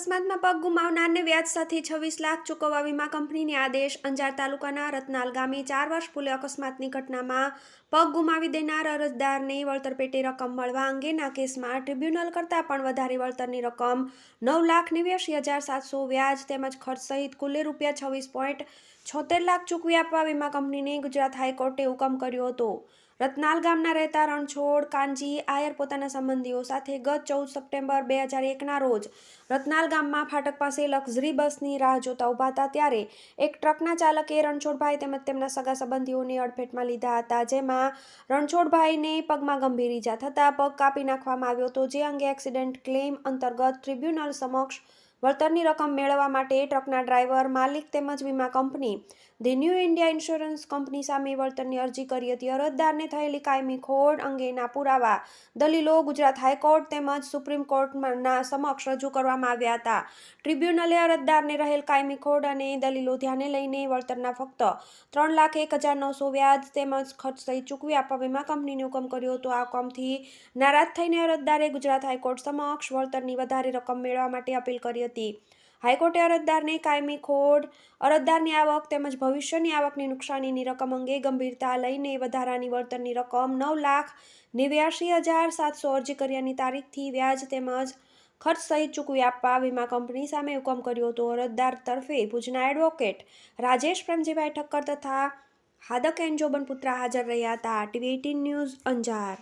અકસ્માતમાં પગ ગુમાવનારને વ્યાજ સાથે છવ્વીસ લાખ ચૂકવવા વીમા કંપનીને આદેશ. અંજાર તાલુકાના રતનાલ ગામે ચાર વર્ષ પૂર્વે અકસ્માતની ઘટનામાં પગ ગુમાવી દેનાર અરજદારને વળતર પેટે રકમ મળવા અંગેના કેસમાં ટ્રિબ્યુનલ કરતાં પણ વધારે વળતરની રકમ નવ લાખ નેવ્યાસી હજાર સાતસો વ્યાજ તેમજ ખર્ચ સહિત કુલ્લે રૂપિયા છવ્વીસ પોઈન્ટ છોતેર લાખ ચૂકવી આપવા વીમા કંપનીને ગુજરાત હાઈકોર્ટે હુકમ કર્યો હતો. રતનાલ ગામના રહેતા રણછોડ, કાનજી, આયર પોતાના સંબંધીઓ સાથે ગત ચૌદ સપ્ટેમ્બર બે હજાર એકના રોજ રતનાલ ગામમાં ફાટક પાસે લક્ઝરી બસની રાહ જોતા ઊભા હતા ત્યારે એક ટ્રકના ચાલકે રણછોડભાઈ તેમજ તેમના સગા સંબંધીઓને અડફેટમાં લીધા હતા, જેમાં રણછોડભાઈને પગમાં ગંભીર ઈજા થતાં પગ કાપી નાખવામાં આવ્યો હતો, જે અંગે એક્સિડન્ટ ક્લેમ અંતર્ગત ટ્રિબ્યુનલ સમક્ષ વળતરની રકમ મેળવવા માટે ટ્રકના ડ્રાઈવર, માલિક તેમજ વીમા company, the New India insurance company સામે વળતરની અરજી કરી હતી. અરજદારને થયેલી કાયમી ખોડ અંગેના પુરાવા દલીલો ગુજરાત હાઈકોર્ટ તેમજ સુપ્રીમ કોર્ટના સમક્ષ રજૂ કરવામાં આવ્યા હતા. ટ્રિબ્યુનલે અરજદારને રહેલ કાયમી ખોડ અને દલીલો ધ્યાને લઈને વળતરના ફક્ત ત્રણ લાખ એક હજાર નવસો વ્યાજ તેમજ ખર્ચ સહિત ચૂકવી આપવા વીમા કંપનીને હુકમ કર્યો હતો. આ હુકમથી નારાજ થઈને અરજદારે ગુજરાત હાઈકોર્ટ સમક્ષ વળતરની વધારે રકમ મેળવવા માટે અપીલ કરી હતી. હાઈકોર્ટે અરજદારને કાયમી ખોડ, અરજદારની આવક તેમજ ભવિષ્યની આવકની નુકસાનીની રકમ અંગે ગંભીરતા લઈને વધારાની વળતરની રકમ નવ લાખ નેવ્યાસી હજાર સાતસો અરજી કર્યાની તારીખથી વ્યાજ તેમજ ખર્ચ સહિત ચૂકવી આપવા વીમા કંપની સામે હુકમ કર્યો હતો. અરજદાર તરફે ભુજના એડવોકેટ રાજેશ પ્રેમજીભાઈ ઠક્કર તથા હાદક એન્જોબન પુત્રા હાજર રહ્યા હતા. TV eighteen news Anjar.